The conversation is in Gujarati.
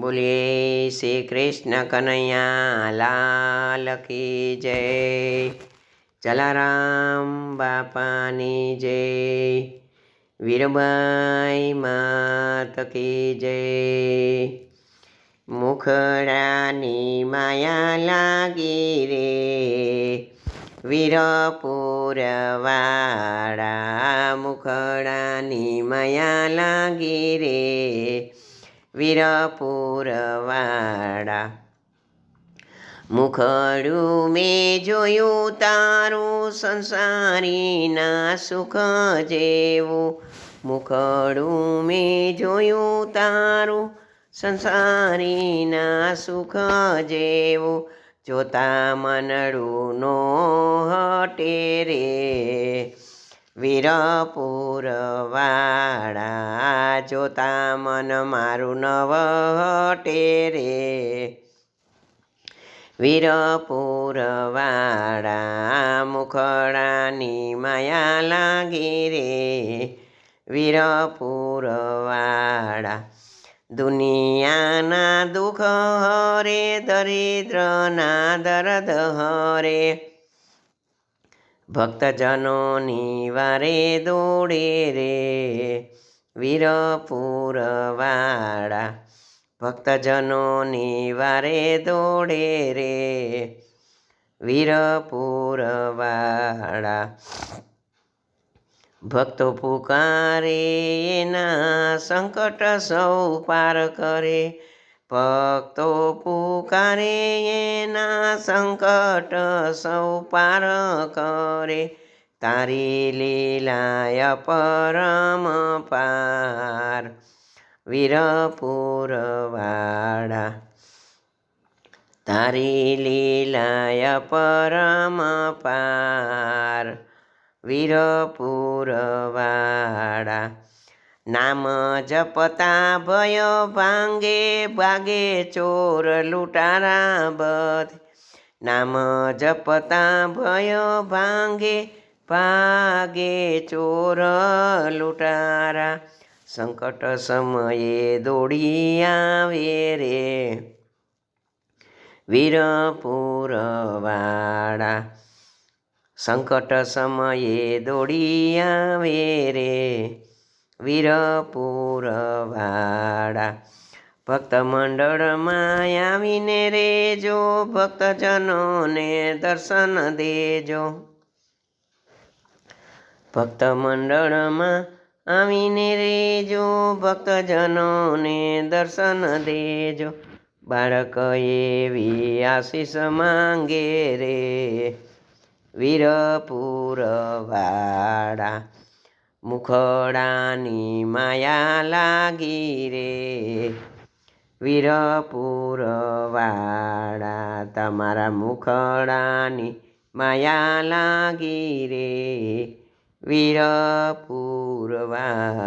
બોલીએ, શ્રી કૃષ્ણ કનૈયા, લાલ કી જય. જલારામ બાપાની જય. વીરબાઈ માત કી જય. મુખડાની માયા લાગી રે. વીરપુરવાળા મુખડાની માયા લાગી રે. વીરપુરવાળા મુખડું મેં જોયું તારું સંસારીના સુખ જેવું. મુખડું મેં જોયું તારું સંસારીના સુખ જેવું. જોતા મનડું નો હટે રે. વીરપુરવાળા જોતા મન મારું નવ હટે રે. વીરપુરવાળા મુખડાની માયા લાગી રે. વીરપુરવાળા દુનિયાના દુઃખ હરે, દરિદ્રના દર્દ હરે. ભક્તજનોની વારે દોડે રે. વીરપુરવાળા ભક્તજનોની વારે દોડે રે. વીરપુરવાળા ભક્તો પુકારે, એના સંકટ સૌ પાર કરે. ભક્તો પુકારે, એના સંકટ સૌ પાર કરે. તારી લીલાય પરમ પાર, વીરપુરવાળા. તારી લીલાય પરમ પાર, વીરપુરવાળા. નામ જપતા ભયો ભાંગે ભાગે ચોર લૂંટારા બધ. નામ જપતા ભયો ભાંગે ભાગે ચોર લૂંટારા. સંકટ સમયે દોડી આવે રે. વીરપુરવાળા. સંકટ સમયે દોડી આવે રે. વીરપુરવાળા. ભક્ત મંડળમાં આવીને રેજો, ભક્તજનોને દર્શન દેજો. ભક્ત મંડળમાં આવીને રેજો, ભક્તજનોને દર્શન દેજો. બાળક એવી આશીષ માંગે રે, વીરપુરવાળા. મુખડાની માયા લાગી રે. વીરપુરવાળા તમારા મુખડાની માયા લાગી રે. વીરપુરવાળા